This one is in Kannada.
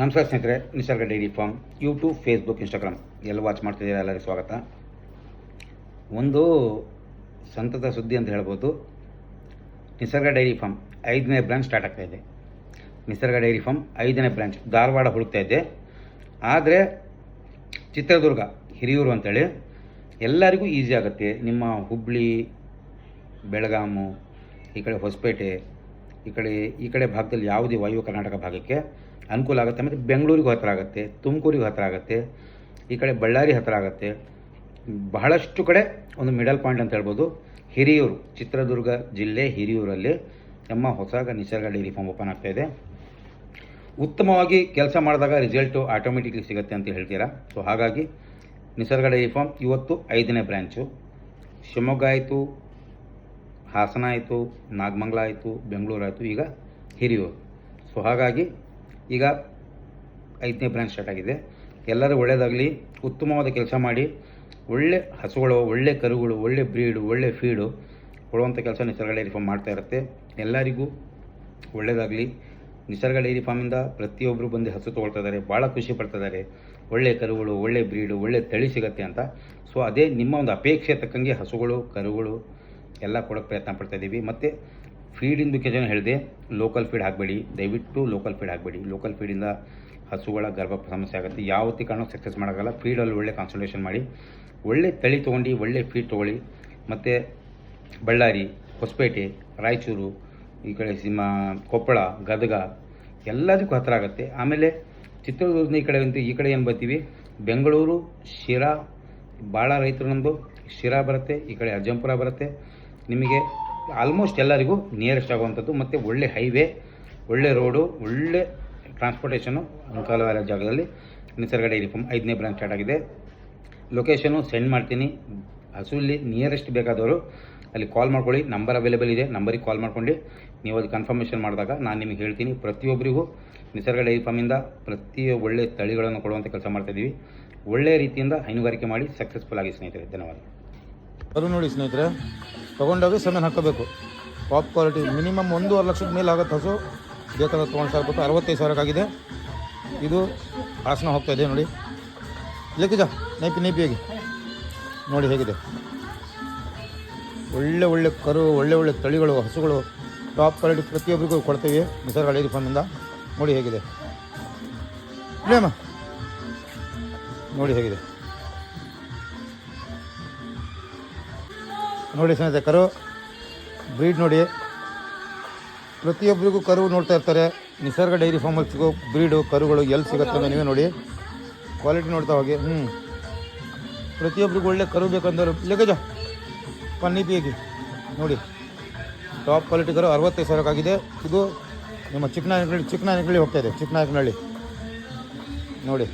ನಮಸ್ಕಾರ ಸ್ನೇಹಿತರೆ Nisarga dairy farm YouTube Facebook Instagram ಎಲ್ಲ ವಾಚ್ ಮಾಡ್ತಿದ್ದೀರಾ? ಎಲ್ಲರಿಗೂ ಸ್ವಾಗತ. ಒಂದು ಸಂತತ ಸುದ್ದಿ ಅಂತ ಹೇಳ್ಬೋದು. ನಿಸರ್ಗ ಡೈರಿ ಫಾರ್ಮ್ ಐದನೇ ಬ್ರ್ಯಾಂಚ್ ಸ್ಟಾರ್ಟ್ ಆಗ್ತಾ ಇದೆ. ನಿಸರ್ಗ ಡೈರಿ ಫಾರ್ಮ್ ಐದನೇ ಬ್ರ್ಯಾಂಚ್ ಧಾರವಾಡ ಹುಡುಕ್ತಾ ಇದೆ. ಆದರೆ ಚಿತ್ರದುರ್ಗ, ಹಿರಿಯೂರು ಅಂತೇಳಿ ಎಲ್ಲರಿಗೂ ಈಸಿ ಆಗುತ್ತೆ. ನಿಮ್ಮ ಹುಬ್ಬಳ್ಳಿ ಬೆಳಗಾಮು, ಈ ಕಡೆ ಹೊಸಪೇಟೆ, ಈ ಕಡೆ ಈ ಕಡೆ ಭಾಗದಲ್ಲಿ ಯಾವುದೇ ವಾಯು ಕರ್ನಾಟಕ ಭಾಗಕ್ಕೆ ಅನುಕೂಲ ಆಗುತ್ತೆ. ಮತ್ತು ಬೆಂಗಳೂರಿಗೂ ಹತ್ತಿರ ಆಗುತ್ತೆ, ತುಮಕೂರಿಗೆ ಹತ್ತಿರ ಆಗುತ್ತೆ, ಈ ಕಡೆ ಬಳ್ಳಾರಿ ಹತ್ತಿರ ಆಗುತ್ತೆ. ಬಹಳಷ್ಟು ಕಡೆ ಒಂದು ಮಿಡಲ್ ಪಾಯಿಂಟ್ ಅಂತ ಹೇಳ್ಬೋದು. ಹಿರಿಯೂರು, ಚಿತ್ರದುರ್ಗ ಜಿಲ್ಲೆ ಹಿರಿಯೂರಲ್ಲಿ ನಮ್ಮ ಹೊಸ ನಿಸರ್ಗ ಡೈರಿ ಫಾರ್ಮ್ ಓಪನ್ ಆಗ್ತಾ ಇದೆ. ಉತ್ತಮವಾಗಿ ಕೆಲಸ ಮಾಡಿದಾಗ ರಿಸಲ್ಟು ಆಟೋಮೆಟಿಕ್ಲಿ ಸಿಗುತ್ತೆ ಅಂತ ಹೇಳ್ತೀರಾ? ಸೊ ಹಾಗಾಗಿ ನಿಸರ್ಗ ಡೈರಿ ಫಾರ್ಮ್ ಇವತ್ತು ಐದನೇ ಬ್ರ್ಯಾಂಚು ಶಿವಮೊಗ್ಗ ಆಯಿತು, ಹಾಸನ ಆಯಿತು, ನಾಗಮಂಗಲ ಆಯಿತು, ಬೆಂಗಳೂರು ಆಯಿತು, ಈಗ ಹಿರಿಯೂರು. ಸೊ ಹಾಗಾಗಿ ಈಗ ಐದನೇ ಬ್ರಾಂಚ್ ಸ್ಟಾರ್ಟ್ ಆಗಿದೆ. ಎಲ್ಲರೂ ಒಳ್ಳೆಯದಾಗಲಿ ಉತ್ತಮವಾದ ಕೆಲಸ ಮಾಡಿ, ಒಳ್ಳೆ ಹಸುಗಳು, ಒಳ್ಳೆ ಕರುಗಳು, ಒಳ್ಳೆ ಬ್ರೀಡು ಒಳ್ಳೆ ಫೀಡು ಕೊಡುವಂಥ ಕೆಲಸ ನಿಸರ್ಗ ಡೈರಿ ಫಾರ್ಮ್ ಮಾಡ್ತಾ ಇರುತ್ತೆ. ಎಲ್ಲರಿಗೂ ಒಳ್ಳೆಯದಾಗಲಿ ನಿಸರ್ಗ ಡೈರಿ ಫಾರ್ಮಿಂದ ಪ್ರತಿಯೊಬ್ಬರು ಬಂದು ಹಸು ತೊಗೊಳ್ತಾ ಇದ್ದಾರೆ. ಭಾಳ ಖುಷಿ ಪಡ್ತಾ ಇದ್ದಾರೆ. ಒಳ್ಳೆ ಕರುಗಳು, ಒಳ್ಳೆ ಬ್ರೀಡು ಒಳ್ಳೆ ತಳಿ ಸಿಗುತ್ತೆ ಅಂತ. ಸೊ ಅದೇ ನಿಮ್ಮ ಒಂದು ಅಪೇಕ್ಷೆ ತಕ್ಕಂಗೆ ಹಸುಗಳು, ಕರುಗಳು ಎಲ್ಲ ಕೊಡೋಕ್ಕೆ ಪ್ರಯತ್ನ ಪಡ್ತಾ ಇದ್ದೀವಿ. ಮತ್ತು ಫೀಡಿಂದ ಬಗ್ಗೆ ಜನ ಹೇಳಿದೆ ಲೋಕಲ್ ಫೀಡ್ ಹಾಕಬೇಡಿ, ದಯವಿಟ್ಟು ಲೋಕಲ್ ಫೀಡ್ ಹಾಕಬೇಡಿ. ಲೋಕಲ್ ಫೀಡಿಂದ ಹಸುಗಳ ಗರ್ಭ ಸಮಸ್ಯೆ ಆಗುತ್ತೆ. ಯಾವತ್ತಿ ಕಾರಣಕ್ಕೆ ಸಕ್ಸಸ್ ಮಾಡೋಕ್ಕಲ್ಲ ಫೀಡಲ್ಲಿ ಒಳ್ಳೆ ಕಾನ್ಸಂಟ್ರೇಷನ್ ಮಾಡಿ, ಒಳ್ಳೆ ತಳಿ ತೊಗೊಂಡು, ಒಳ್ಳೆ ಫೀಡ್ ತೊಗೊಳ್ಳಿ. ಮತ್ತು ಬಳ್ಳಾರಿ, ಹೊಸಪೇಟೆ, ರಾಯಚೂರು, ಈ ಕಡೆ ಸಿಂಹ, ಕೊಪ್ಪಳ, ಗದಗ ಎಲ್ಲದಕ್ಕೂ ಹತ್ತಿರ ಆಗುತ್ತೆ. ಆಮೇಲೆ ಚಿತ್ರದುರ್ಗದ ಈ ಕಡೆ ಅಂತ ಈ ಕಡೆ ಏನು ಬರ್ತೀವಿ? ಬೆಂಗಳೂರು, ಶಿರಾ ಭಾಳ ರೈತರು ನಮ್ಮದು ಶಿರಾ ಬರುತ್ತೆ, ಈ ಕಡೆ ಅಜ್ಜಂಪುರ ಬರುತ್ತೆ. ನಿಮಗೆ ಆಲ್ಮೋಸ್ಟ್ ಎಲ್ಲರಿಗೂ ನಿಯರೆಸ್ಟ್ ಆಗುವಂಥದ್ದು ಮತ್ತು ಒಳ್ಳೆ ಹೈವೇ ಒಳ್ಳೆ ರೋಡು ಒಳ್ಳೆ ಟ್ರಾನ್ಸ್ಪೋರ್ಟೇಷನು ಅನುಕೂಲವಾದ ಜಾಗದಲ್ಲಿ ನಿಸರ್ಗ ಫಾರ್ಮ್ ಐದನೇ ಬ್ರಾಂಚ್ ಸ್ಟಾರ್ಟ್ ಆಗಿದೆ. ಲೊಕೇಶನು ಸೆಂಡ್ ಮಾಡ್ತೀನಿ. ಹಸುವಲ್ಲಿ ನಿಯರೆಸ್ಟ್ ಬೇಕಾದವರು ಅಲ್ಲಿ ಕಾಲ್ ಮಾಡ್ಕೊಳ್ಳಿ. ನಂಬರ್ ಅವೈಲೇಬಲ್ ಇದೆ. ನಂಬರಿಗೆ ಕಾಲ್ ಮಾಡ್ಕೊಂಡು ನೀವು ಅದು ಕನ್ಫರ್ಮೇಷನ್ ಮಾಡಿದಾಗ ನಾನು ನಿಮಗೆ ಹೇಳ್ತೀನಿ. ಪ್ರತಿಯೊಬ್ಬರಿಗೂ ನಿಸರ್ಗ ಡೈರಿ ಫಾರ್ಮಿಂದ ಪ್ರತಿ ಒಳ್ಳೆ ತಳಿಗಳನ್ನು ಕೊಡುವಂಥ ಕೆಲಸ ಮಾಡ್ತಾಯಿದ್ದೀವಿ ಒಳ್ಳೆಯ ರೀತಿಯಿಂದ ಹೈನುಗಾರಿಕೆ ಮಾಡಿ ಸಕ್ಸಸ್ಫುಲ್ ಆಗಿ ಸ್ನೇಹಿತರೆ, ಧನ್ಯವಾದ. ಅದು ನೋಡಿ ಸ್ನೇಹಿತರೆ, ತೊಗೊಂಡೋಗಿ ಸಮಯ ಹಾಕೋಬೇಕು. ಟಾಪ್ ಕ್ವಾಲಿಟಿ ಮಿನಿಮಮ್ ಒಂದೂವರೆ ಲಕ್ಷದ ಮೇಲೆ ಆಗುತ್ತೆ ಹಸು ಬೇಕಾದ್ರೆ ತೊಗೊಂಡು ಸಾಕು ಅರವತ್ತೈದು ಸಾವಿರಕ್ಕಾಗಿದೆ ಇದು ಹಾಸನ ಹೋಗ್ತಾ ಇದೆ ನೋಡಿ. ಲೆಕ್ಕಿಜ ನೈಪಿ ನೈಪಿಯಾಗಿ ನೋಡಿ ಹೇಗಿದೆ. ಒಳ್ಳೆ ಒಳ್ಳೆ ಕರು, ಒಳ್ಳೆ ಒಳ್ಳೆ ತಳಿಗಳು, ಹಸುಗಳು ಟಾಪ್ ಕ್ವಾಲಿಟಿ ಪ್ರತಿಯೊಬ್ಬರಿಗೂ ಕೊಡ್ತೀವಿ ನಿಸರ್ಗ ಡೈರಿ ಫಾರ್ಮಿಂದ ನೋಡಿ ಹೇಗಿದೆ. ನೋಡಿ ಹೇಗಿದೆ. ನೋಡಿ ಸ್ನೇಹಿತರೆ ಕರು ಬ್ರೀಡ್ ನೋಡಿ. ಪ್ರತಿಯೊಬ್ಬರಿಗೂ ಕರು ನೋಡ್ತಾ ಇರ್ತಾರೆ. ನಿಸರ್ಗ ಡೈರಿ ಫಾರ್ಮಲ್ಲಿ ಬ್ರೀಡು ಕರುಗಳು ಎಲ್ಲಿ ಸಿಗುತ್ತೆ ಅಂತ ನೀವೇ ನೋಡಿ. ಕ್ವಾಲಿಟಿ ನೋಡ್ತಾ ಹೋಗಿ ಹ್ಞೂ ಪ್ರತಿಯೊಬ್ಬರಿಗೂ ಒಳ್ಳೆ ಕರು ಬೇಕಂದ್ರೆ ಲೆಗಜ ಪನ್ನೀಪಿಯಾಗಿ ನೋಡಿ. ಟಾಪ್ ಕ್ವಾಲಿಟಿ ಕರು ಅರವತ್ತೈದು ಸಾವಿರಕ್ಕಾಗಿದೆ ಇದು ನಿಮ್ಮ ಚಿಕ್ಕನಾಯಕನಹಳ್ಳಿ ಚಿಕ್ಕನಾಯಕನಹಳ್ಳಿ ಹೋಗ್ತಾ ಇದೆ ಚಿಕ್ಕನಾಯಕನಹಳ್ಳಿ ನೋಡಿ.